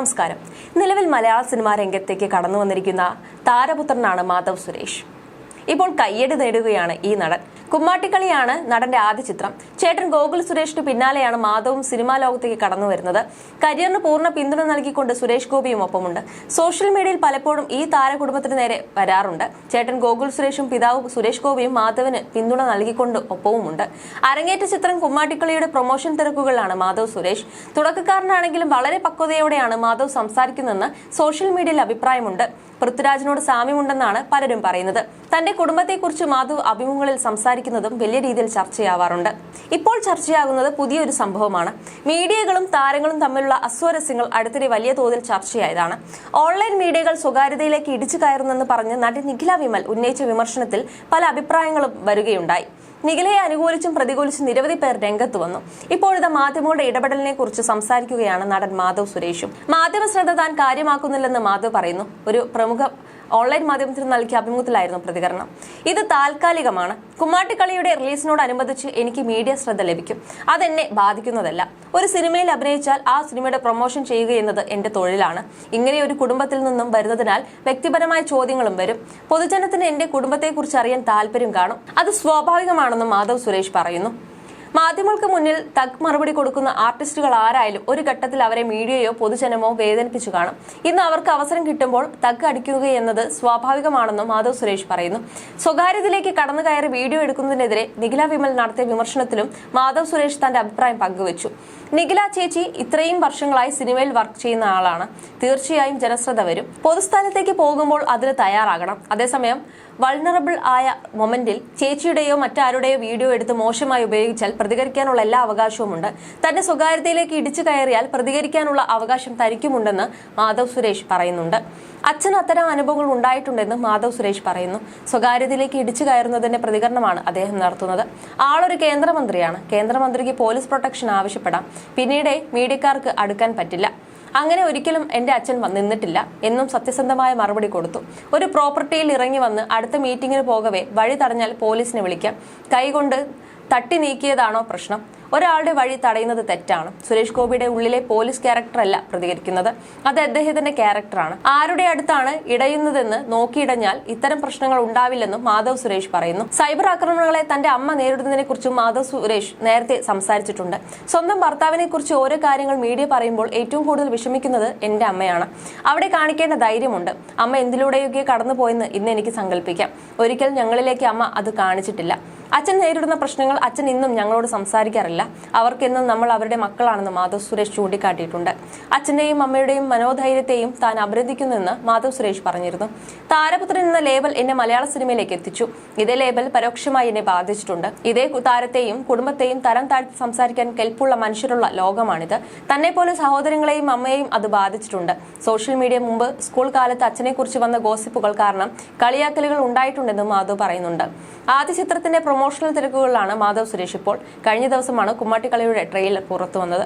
നമസ്കാരം. നിലവിൽ മലയാള സിനിമാ രംഗത്തേക്ക് കടന്നു വന്നിരിക്കുന്ന താരപുത്രനാണ് മാധവ് സുരേഷ്. ഇപ്പോൾ കയ്യടി നേടുകയാണ് ഈ നടൻ. കുമ്മാട്ടിക്കളിയാണ് നടന്റെ ആദ്യ ചിത്രം. ചേട്ടൻ ഗോകുൽ സുരേഷിന് പിന്നാലെയാണ് മാധവും സിനിമാ ലോകത്തേക്ക് കടന്നു വരുന്നത്. കരിയറിന് പൂർണ പിന്തുണ നൽകിക്കൊണ്ട് സുരേഷ് ഗോപിയും ഒപ്പമുണ്ട്. സോഷ്യൽ മീഡിയയിൽ പലപ്പോഴും ഈ താരകുടുംബത്തിന് നേരെ വരാറുണ്ട്. ചേട്ടൻ ഗോകുൽ സുരേഷും പിതാവ് സുരേഷ് ഗോപിയും മാധവന് പിന്തുണ നൽകിക്കൊണ്ട് ഒപ്പവുമുണ്ട്. അരങ്ങേറ്റ ചിത്രം കുമ്മാട്ടിക്കളിയുടെ പ്രൊമോഷൻ തിരക്കുകളിലാണ് മാധവ് സുരേഷ്. തുടക്കക്കാരനാണെങ്കിലും വളരെ പക്വതയോടെയാണ് മാധവ് സംസാരിക്കുന്നതെന്ന് സോഷ്യൽ മീഡിയയിൽ അഭിപ്രായമുണ്ട്. പൃഥ്വിരാജിനോട് സാമ്യമുണ്ടെന്നാണ് പലരും പറയുന്നത്. തന്റെ കുടുംബത്തെക്കുറിച്ച് മാധവ് അഭിമുഖങ്ങളിൽ സംസാരിക്കുന്നതും വലിയ രീതിയിൽ ചർച്ചയാവാറുണ്ട്. ഇപ്പോൾ ചർച്ചയാകുന്നത് പുതിയൊരു സംഭവമാണ്. മീഡിയകളും താരങ്ങളും തമ്മിലുള്ള അസ്വരസ്യങ്ങൾ അടുത്തിടെ വലിയ തോതിൽ ചർച്ചയായതാണ്. ഓൺലൈൻ മീഡിയകൾ സ്വകാര്യതയിലേക്ക് ഇടിച്ചു കയറുന്നെന്ന് പറഞ്ഞ് നടി നിഖില വിമൽ ഉന്നയിച്ച വിമർശനത്തിൽ പല അഭിപ്രായങ്ങളും വരികയുണ്ടായി. നിഖിലയെ അനുകൂലിച്ചും പ്രതികൂലിച്ചും നിരവധി പേർ രംഗത്ത് വന്നു. ഇപ്പോഴത്തെ മാധ്യമങ്ങളുടെ ഇടപെടലിനെ കുറിച്ച് സംസാരിക്കുകയാണ് നടൻ മാധവ് സുരേഷും. മാധ്യമ ശ്രദ്ധ താൻ കാര്യമാക്കുന്നില്ലെന്ന് മാധവ് പറയുന്നു. ഒരു പ്രമുഖ ഓൺലൈൻ മാധ്യമത്തിന് നൽകിയ അഭിമുഖത്തിലായിരുന്നു പ്രതികരണം. ഇത് താൽക്കാലികമാണ്. കുമ്മാട്ടിക്കളിയുടെ റിലീസിനോടനുബന്ധിച്ച് എനിക്ക് മീഡിയ ശ്രദ്ധ ലഭിക്കും. അതെന്നെ ബാധിക്കുന്നതല്ല. ഒരു സിനിമയിൽ അഭിനയിച്ചാൽ ആ സിനിമയുടെ പ്രൊമോഷൻ ചെയ്യുക എന്നത് എന്റെ തൊഴിലാണ്. ഇങ്ങനെ ഒരു കുടുംബത്തിൽ നിന്നും വരുന്നതിനാൽ വ്യക്തിപരമായ ചോദ്യങ്ങളും വരും. പൊതുജനത്തിന് എന്റെ കുടുംബത്തെക്കുറിച്ച് അറിയാൻ താല്പര്യം കാണും. അത് സ്വാഭാവികമാണെന്നും മാധവ് സുരേഷ് പറയുന്നു. മാധ്യമങ്ങൾക്ക് മുന്നിൽ തഗ് മറുപടി കൊടുക്കുന്ന ആർട്ടിസ്റ്റുകൾ ആരായാലും ഒരു ഘട്ടത്തിൽ അവരെ മീഡിയയോ പൊതുജനമോ വേദനിപ്പിച്ചു കാണും. ഇന്ന് അവർക്ക് അവസരം കിട്ടുമ്പോൾ തഗ് അടിക്കുക എന്നത് സ്വാഭാവികമാണെന്നും മാധവ് സുരേഷ് പറയുന്നു. സ്വകാര്യത്തിലേക്ക് കടന്നു കയറി വീഡിയോ എടുക്കുന്നതിനെതിരെ നിഖില വിമൽ നടത്തിയ വിമർശനത്തിലും മാധവ് സുരേഷ് തന്റെ അഭിപ്രായം പങ്കുവച്ചു. നിഖില ചേച്ചി ഇത്രയും വർഷങ്ങളായി സിനിമയിൽ വർക്ക് ചെയ്യുന്ന ആളാണ്. തീർച്ചയായും ജനശ്രദ്ധ വരും. പൊതുസ്ഥാനത്തേക്ക് പോകുമ്പോൾ അതിന് തയ്യാറാകണം. അതേസമയം വൾണറബിൾ ആയ മൊമെന്റിൽ ചേച്ചിയുടെയോ മറ്റാരുടെയോ വീഡിയോ എടുത്ത് മോശമായി ഉപയോഗിച്ചാൽ പ്രതികരിക്കാനുള്ള എല്ലാ അവകാശവുമുണ്ട്. തന്റെ സ്വകാര്യതയിലേക്ക് ഇടിച്ചു കയറിയാൽ പ്രതികരിക്കാനുള്ള അവകാശം തനിക്കുമുണ്ടെന്ന് മാധവ് സുരേഷ് പറയുന്നുണ്ട്. അച്ഛന് അത്തരം അനുഭവങ്ങൾ ഉണ്ടായിട്ടുണ്ടെന്ന് മാധവ് സുരേഷ് പറയുന്നു. സ്വകാര്യതയിലേക്ക് ഇടിച്ചു കയറുന്നതിന്റെ പ്രതികരണമാണ് അദ്ദേഹം നടത്തുന്നത്. ആളൊരു കേന്ദ്രമന്ത്രിയാണ്. കേന്ദ്രമന്ത്രിക്ക് പോലീസ് പ്രൊട്ടക്ഷൻ ആവശ്യപ്പെടാം. പിന്നീട് മീഡിയക്കാർക്ക് അടുക്കാൻ പറ്റില്ല. അങ്ങനെ ഒരിക്കലും എന്റെ അച്ഛൻ നിന്നിട്ടില്ല. എന്നും സത്യസന്ധമായ മറുപടി കൊടുത്തു. ഒരു പ്രോപ്പർട്ടിയിൽ ഇറങ്ങി വന്ന് അടുത്ത മീറ്റിംഗിന് പോകവേ വഴി തടഞ്ഞാൽ പോലീസിനെ വിളിക്കാം. കൈകൊണ്ട് തട്ടി നീക്കിയതാണോ പ്രശ്നം? ഒരാളുടെ വഴി തടയുന്നത് തെറ്റാണ്. സുരേഷ് ഗോപിയുടെ ഉള്ളിലെ പോലീസ് ക്യാരക്ടറല്ല പ്രതികരിക്കുന്നത്. അത് അദ്ദേഹത്തിന്റെ ക്യാരക്ടറാണ്. ആരുടെ അടുത്താണ് ഇടയുന്നതെന്ന് നോക്കിയിടഞ്ഞാൽ ഇത്തരം പ്രശ്നങ്ങൾ ഉണ്ടാവില്ലെന്നും മാധവ് സുരേഷ് പറയുന്നു. സൈബർ ആക്രമണങ്ങളെ തന്റെ അമ്മ നേരിടുന്നതിനെ കുറിച്ചും മാധവ് സുരേഷ് നേരത്തെ സംസാരിച്ചിട്ടുണ്ട്. സ്വന്തം ഭർത്താവിനെ കുറിച്ച് ഓരോ കാര്യങ്ങൾ മീഡിയ പറയുമ്പോൾ ഏറ്റവും കൂടുതൽ വിഷമിക്കുന്നത് എന്റെ അമ്മയാണ്. അവിടെ കാണിക്കേണ്ട ധൈര്യമുണ്ട്. അമ്മ എന്തിലൂടെയൊക്കെ കടന്നുപോയെന്ന് ഇന്ന് എനിക്ക് സങ്കല്പിക്കാം ഒരിക്കൽ ഞങ്ങളിലേക്ക് അമ്മ അത് കാണിച്ചിട്ടില്ല. അച്ഛൻ നേരിടുന്ന പ്രശ്നങ്ങൾ അച്ഛൻ ഇന്നും ഞങ്ങളോട് സംസാരിക്കാറില്ല. അവർക്കെന്നും നമ്മൾ അവരുടെ മക്കളാണെന്ന് മാധവ് സുരേഷ് ചൂണ്ടിക്കാട്ടിയിട്ടുണ്ട്. അച്ഛന്റെയും അമ്മയുടെയും മനോധൈര്യത്തെയും താൻ അഭിനന്ദിക്കുന്നുവെന്ന് മാധവ് സുരേഷ് പറഞ്ഞിരുന്നു. താരപുത്രൻ എന്ന ലേബൽ എന്നെ മലയാള സിനിമയിലേക്ക് എത്തിച്ചു. ഇതേ ലേബൽ പരോക്ഷമായി എന്നെ ബാധിച്ചിട്ടുണ്ട്. ഇതേ താരത്തെയും കുടുംബത്തെയും തരം താഴ്ത്തി സംസാരിക്കാൻ കെൽപ്പുള്ള മനുഷ്യരുള്ള ലോകമാണിത്. തന്നെ പോലെ സഹോദരങ്ങളെയും അമ്മയെയും അത് ബാധിച്ചിട്ടുണ്ട്. സോഷ്യൽ മീഡിയ മുമ്പ് സ്കൂൾ കാലത്ത് അച്ഛനെ കുറിച്ച് വന്ന ഗോസിപ്പുകൾ കാരണം കളിയാക്കലുകൾ ഉണ്ടായിട്ടുണ്ടെന്നും മാധവ് പറയുന്നുണ്ട്. ആദ്യ ചിത്രത്തിന്റെ പ്രൊമോഷണൽ തിരക്കുകളിലാണ് മാധവ് സുരേഷ് ഇപ്പോൾ. കഴിഞ്ഞ ദിവസമാണ് കുമ്മാട്ടിക്കളിയുടെ ട്രെയിലർ പുറത്തു വന്നത്